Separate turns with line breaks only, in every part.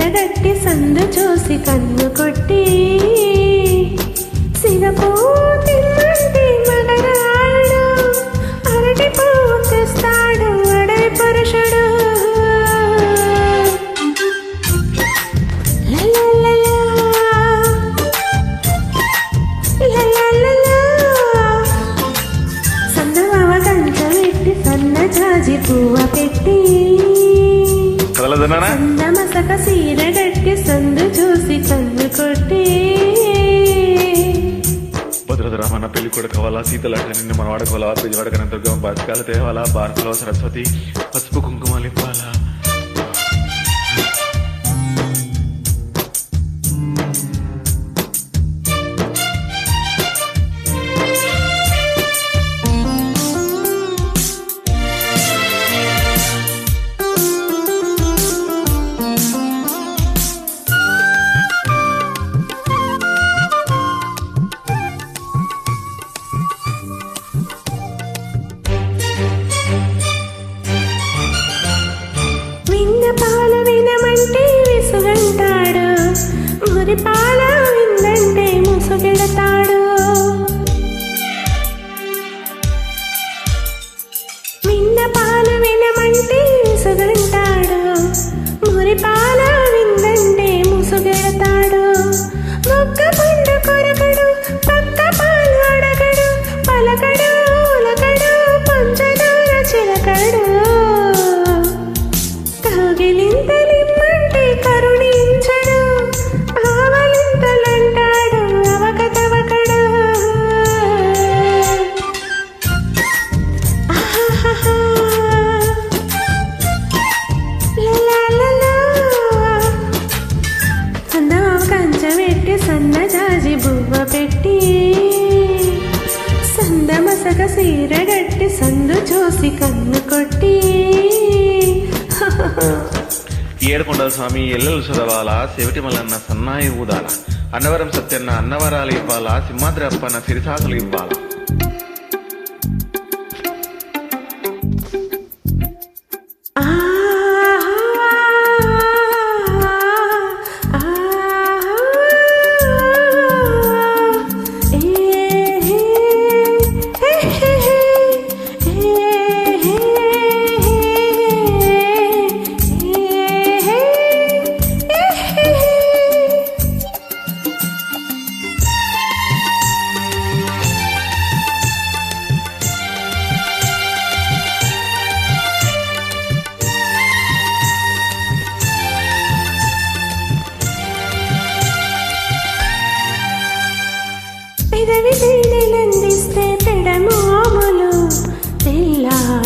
సీరగట్టి సందు చూసి కన్ను కొట్టి సిగపూ తిన్నంటి మగరాడు అరటి పువ్వు తెస్తాడు అడవి పురుషుడు లలలలా. లలలలా. సన్నమామ కంచ పెట్టి సన్న జాజి పువ్వ పెట్టి
కదలదన్నానా
సన్న మసక సీర సందు చూసి కన్ను కొట్టి.
భద్రదరామన్న పెళ్ళి కూడా కావాలా? సీతలాట నిన్ను మన వాడుకోవాలా పిజవాడకన తేవాలా? భారతలో సరస్వతి పసుపు కుంకుమ ఇవ్వాలా
గువ్వ పెట్టి సందమసగ సీరగట్టి సందు చూసి కన్ను కొట్టి.
ఏడుకొండల స్వామి ఎల్లలు చదవాలా? చెవిటి మల్లన్న సన్నాయి ఊదాల? అన్నవరం సత్యన్న అన్నవరాలు ఇవ్వాలా? సింహాద్రి అప్పన్న సిరిసాసులు ఇవ్వాలా?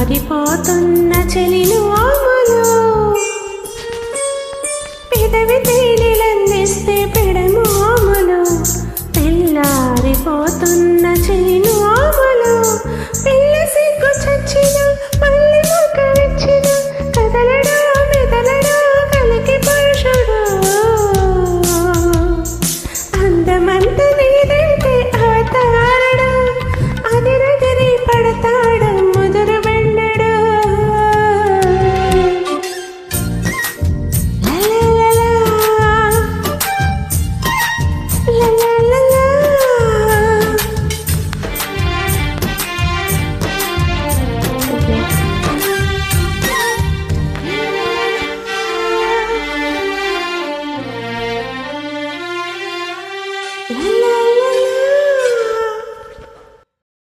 పారిపోతున్న చెలిలో